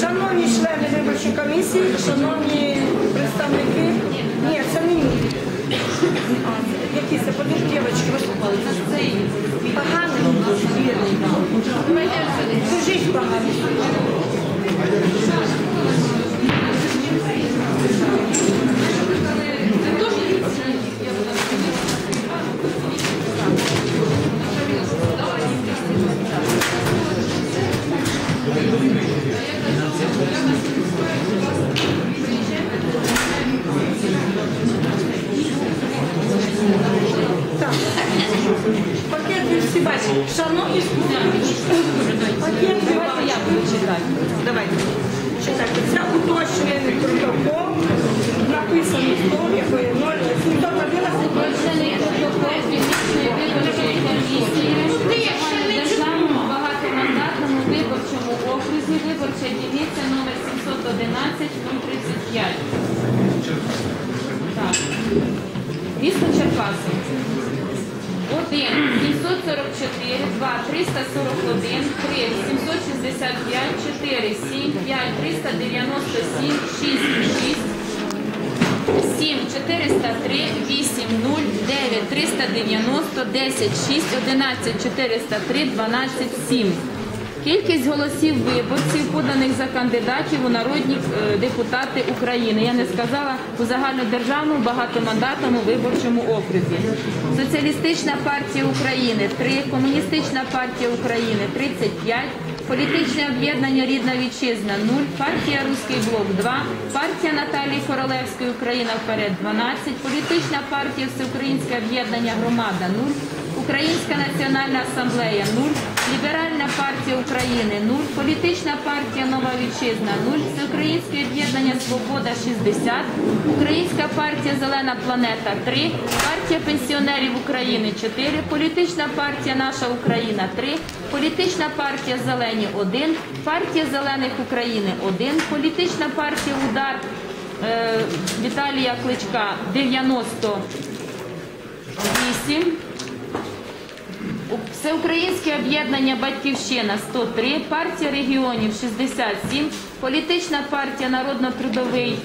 Шановні члени виборчої комісії, шановні представники. Ні, це не мій. Які це подивки, дівчатки, виступали. Бачите. Шановні пакет давайте я буду читати. Давайте. Читайте. Це уточнений протокол. Хто, якої ноль. Хто робила Уточнений протокол північної виборчої комісії Державному багатомандатному виборчому окрузі виборча дільниця номер 711 035. Так. Місто Черкаси. 1 744 2 341 3 765 4 7 5 397 6 6 7 403 8 0 9 390 10 6 11 403 12 7. Кількість голосів виборців, поданих за кандидатів у народні е, депутати України. Я не сказала у загальнодержавному багатомандатному виборчому окрузі. Соціалістична партія України 3, Комуністична партія України 35, Політичне об'єднання Рідна вітчизна 0, партія Руський блок 2, партія Наталії Королевської Україна вперед 12, політична партія Всеукраїнське об'єднання Громада 0, Українська національна асамблея 0, Ліберальна партія України 0, політична партія Нова Вітчизна 0, Всеукраїнське об'єднання Свобода 60, Українська партія Зелена планета 3, партія пенсіонерів України 4, політична партія Наша Україна 3, політична партія Зелені 1, партія Зелених України 1, політична партія Удар е, Віталія Кличка 98. Всеукраїнське об'єднання Батьківщина 103, партія регіонів 67, політична партія Народно-трудовий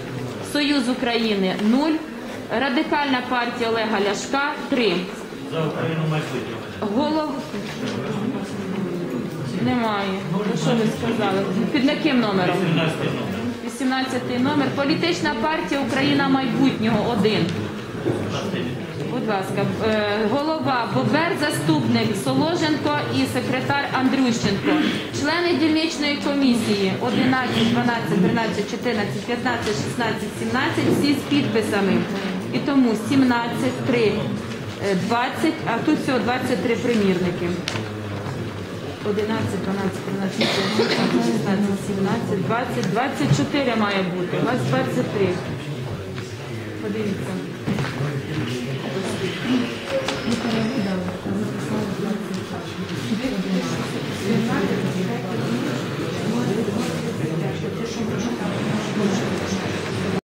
Союз України 0, радикальна партія Олега Ляшка 3. За Україну майбутнє. Голов немає. Ну, що ви сказали? Під яким номером? 17 номер. 18 номер. Політична партія Україна майбутнього 1. Будь ласка, Е, голова Бобер, заступник Соложенко і секретар Андрющенко. Члени дільничної комісії 11, 12, 13, 14, 15, 16, 17, всі з підписами. І тому 17, 3, е, 20, а тут всього 23 примірники. 11, 12, 13, 14, 16, 17, 20, 24 має бути. У вас 23. Подивіться. Gracias.